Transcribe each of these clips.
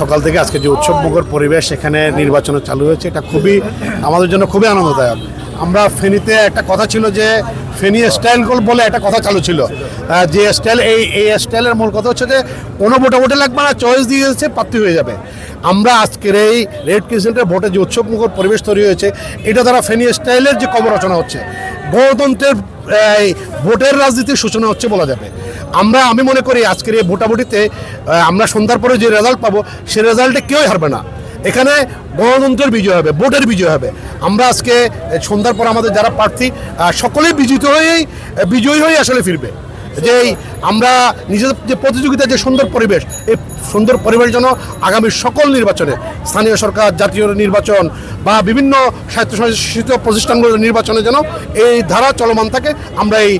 সকাল থেকে আজকে যে উৎসবমুখর পরিবেশ এখানে নির্বাচনে চালু হয়েছে, এটা খুবই, আমাদের জন্য খুবই আনন্দদায়ক। আমরা ফেনীতে একটা কথা ছিল যে ফেনী স্টাইল গোল বলে একটা কথা চালু ছিল। যে স্টাইল, এই এই স্টাইলের মূল কথা হচ্ছে যে কোনো ভোটে ভোটে লাগবে না, চয়েস দিয়ে দিয়েছে প্রার্থী হয়ে যাবে। আমরা আজকের এই রেড ক্রিসেন্টের ভোটে যে উৎসবমুখর পরিবেশ তৈরি হয়েছে, এটা দ্বারা ফেনী স্টাইলের যে কবর রচনা হচ্ছে, গণতন্ত্রের ভোটের রাজনীতির সূচনা হচ্ছে বলা যাবে। আমরা, আমি মনে করি আজকের এই ভোটাভুটিতে আমরা সন্ধ্যার পরে যে রেজাল্ট পাবো, সে রেজাল্টে কেউই হারবে না। এখানে গণতন্ত্রের বিজয় হবে, ভোটের বিজয় হবে। আমরা আজকে সন্ধ্যার পর আমাদের যারা প্রার্থী সকলেই বিজিত হয়েই, বিজয়ী হয়ে আসলে ফিরবে। যে আমরা নিজেদের যে প্রতিযোগিতার যে সুন্দর পরিবেশ, এই সুন্দর পরিবেশ যেন আগামী সকল নির্বাচনে স্থানীয় সরকার জাতীয় নির্বাচন বা বিভিন্ন স্বায়ত্তশাসিত প্রতিষ্ঠানগুলোর নির্বাচনে যেন এই ধারা চলমান থাকে আমরা এই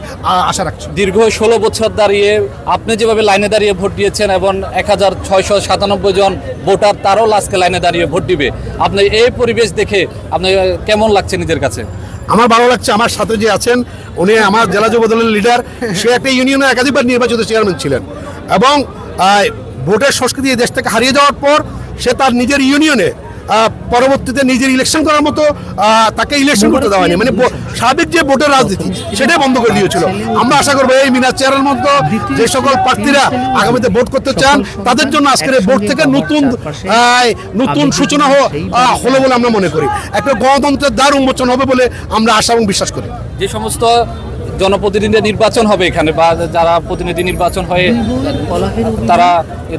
আশা রাখছি। দীর্ঘ ষোলো বছর দাঁড়িয়ে আপনি যেভাবে লাইনে দাঁড়িয়ে ভোট দিয়েছেন এবং এক হাজার ছয়শো সাতানব্বই জন ভোটার তারও আজকে লাইনে দাঁড়িয়ে ভোট দিবে আপনি এই পরিবেশ দেখে আপনি কেমন লাগছে নিজের কাছে? আমার ভালো লাগছে আমার সাথে যে আছেন উনি আমার জেলা যুব দলের লিডার সে একটা ইউনিয়নের একাধিকবার নির্বাচিত চেয়ারম্যান ছিলেন এবং ভোটের সংস্কৃতি দেশ থেকে হারিয়ে যাওয়ার পর সে তার নিজের ইউনিয়নে পরবর্তীতে নিজের ইলেকশন করার মতো তাকে ইলেকশন করতে দেওয়া হয়নি। মানে সাবেক যে ভোটের রাজনীতি, সেটাই বন্ধ করে দিয়েছিল। আমরা আশা করব এই মিনা চেয়ারের মতো যে সকল প্রার্থীরা আগামীতে ভোট করতে চান, তাদের জন্য আজকের এই ভোট থেকে নতুন নতুন সূচনা হলো বলে আমরা মনে করি। একটা গণতন্ত্রের দ্বার উন্মোচন হবে বলে আমরা আশা এবং বিশ্বাস করি। যে সমস্ত জনপ্রতিনিধি নির্বাচন হবে এখানে বা যারা প্রতিনিধি নির্বাচন হয়ে তারা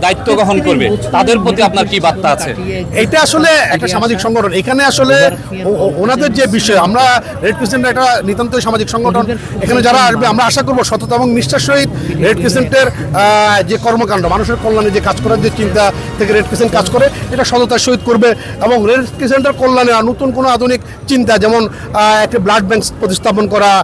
দায়িত্ব গ্রহণ করবে, তাদের প্রতি আপনার কি বার্তা আছে? এটা আসলে একটা সামাজিক সংগঠন। এখানে আসলে ওনাদের যে বিষয়, আমরা রেড ক্রিসেন্ট একটা নিতান্ত সামাজিক সংগঠন। এখানে যারা আসবে, আমরা আশা করব সততা এবং নিষ্ঠার সহিত রেড ক্রিসেন্টের যে কর্মকাণ্ড, মানুষের কল্যাণে যে কাজ করার যে চিন্তা থেকে রেড ক্রিসেন্ট কাজ করে, এটা সততার সহিত করবে এবং রেড ক্রিসেন্টের কল্যাণে আর নতুন কোনো আধুনিক চিন্তা, যেমন একটা ব্লাড ব্যাংক প্রতিস্থাপন করা